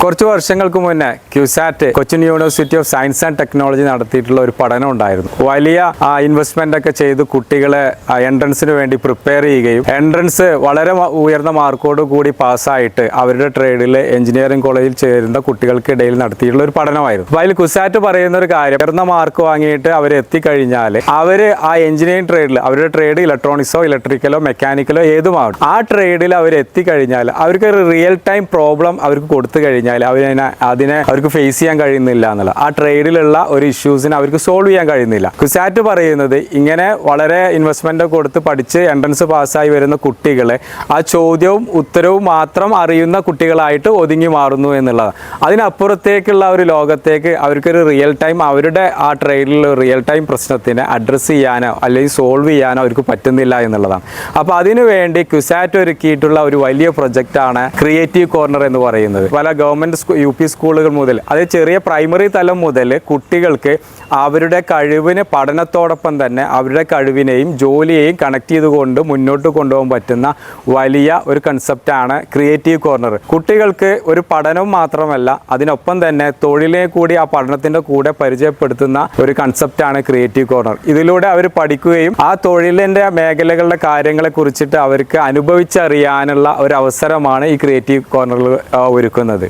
കുറച്ച് വർഷങ്ങൾക്ക് മുന്നേ CUSAT Cochin university of science and technology നടത്തിയിട്ടുള്ള ഒരു പഠനം ഉണ്ടായിരുന്നു. വലിയ ഇൻവെസ്റ്റ്മെന്റ് ഒക്കെ ചെയ്ത് കുട്ടികളെ എൻട്രൻസിന് വേണ്ടി പ്രിപ്പയർ ചെയ്യുകയും എൻട്രൻസ് വളരെ ഉയർന്ന മാർക്കോട് കൂടി പാസ്സായിട്ട് അവരുടെ ട്രേഡിൽ എഞ്ചിനീയറിംഗ് കോളേജിൽ ചേരുന്ന കുട്ടികൾക്കിടയിൽ നടത്തിയിട്ടുള്ള ഒരു പഠനമായിരുന്നു. അപ്പോൾ അതിൽ കുസാറ്റ് പറയുന്ന ഒരു കാര്യം ഉയർന്ന മാർക്ക് വാങ്ങിയിട്ട് അവർ എത്തിക്കഴിഞ്ഞാൽ അവർ ആ എഞ്ചിനീയറിംഗ് ട്രേഡിൽ അവരുടെ ട്രേഡ് ഇലക്ട്രോണിക്സോ ഇലക്ട്രിക്കലോ മെക്കാനിക്കലോ ഏതുമാവട്ടെ ആ ട്രേഡിൽ അവർ എത്തിക്കഴിഞ്ഞാൽ അവർക്ക് ഒരു റിയൽ ടൈം പ്രോബ്ലം അവർക്ക് കൊടുത്തു കഴിഞ്ഞാൽ അവരതിനെ അതിനെ അവർക്ക് ഫേസ് ചെയ്യാൻ കഴിയുന്നില്ല എന്നുള്ള ആ ട്രേഡിലുള്ള ഒരു ഇഷ്യൂസിനെ അവർക്ക് സോൾവ് ചെയ്യാൻ കഴിയുന്നില്ല. കുസാറ്റ് പറയുന്നത് ഇങ്ങനെ വളരെ ഇൻവെസ്റ്റ്മെന്റ് കൊടുത്ത് പഠിച്ച് എൻട്രൻസ് പാസ്സായി വരുന്ന കുട്ടികളെ ആ ചോദ്യവും ഉത്തരവും മാത്രം അറിയുന്ന കുട്ടികളായിട്ട് ഒതുങ്ങി മാറുന്നു എന്നുള്ളതാണ്. അതിനപ്പുറത്തേക്കുള്ള ഒരു ലോകത്തേക്ക് അവർക്കൊരു റിയൽ ടൈം അവരുടെ ആ ട്രേഡിലുള്ള റിയൽ ടൈം പ്രശ്നത്തിനെ അഡ്രസ്സ് ചെയ്യാനോ അല്ലെങ്കിൽ സോൾവ് ചെയ്യാനോ അവർക്ക് പറ്റുന്നില്ല എന്നുള്ളതാണ്. അപ്പോൾ അതിനുവേണ്ടി ക്യുസാറ്റ് ഒരുക്കിയിട്ടുള്ള ഒരു വലിയ പ്രൊജക്റ്റാണ് ക്രിയേറ്റീവ് കോർണർ എന്ന് പറയുന്നത്. പല ഗവൺമെന്റ് യു പി സ്കൂളുകൾ മുതൽ അതായത് ചെറിയ പ്രൈമറി തലം മുതൽ കുട്ടികൾക്ക് അവരുടെ കഴിവിന് പഠനത്തോടൊപ്പം തന്നെ അവരുടെ കഴിവിനെയും ജോലിയെയും കണക്ട് ചെയ്തുകൊണ്ട് മുന്നോട്ട് കൊണ്ടുപോകാൻ പറ്റുന്ന വലിയ ഒരു കൺസെപ്റ്റാണ് ക്രിയേറ്റീവ് കോർണർ കുട്ടികൾക്ക് ഒരു പഠനം മാത്രമല്ല അതിനൊപ്പം തന്നെ തൊഴിലിനെ കൂടി ആ പഠനത്തിന്റെ കൂടെ പരിചയപ്പെടുത്തുന്ന ഒരു കൺസെപ്റ്റാണ് ക്രിയേറ്റീവ് കോർണർ ഇതിലൂടെ അവർ പഠിക്കുകയും ആ തൊഴിലിന്റെ മേഖലകളുടെ കാര്യങ്ങളെ കുറിച്ചിട്ട് അവർക്ക് അനുഭവിച്ചറിയാനുള്ള ഒരു അവസരമാണ് ഈ ക്രിയേറ്റീവ് കോർണറിൽ ഒരുക്കുന്നത്.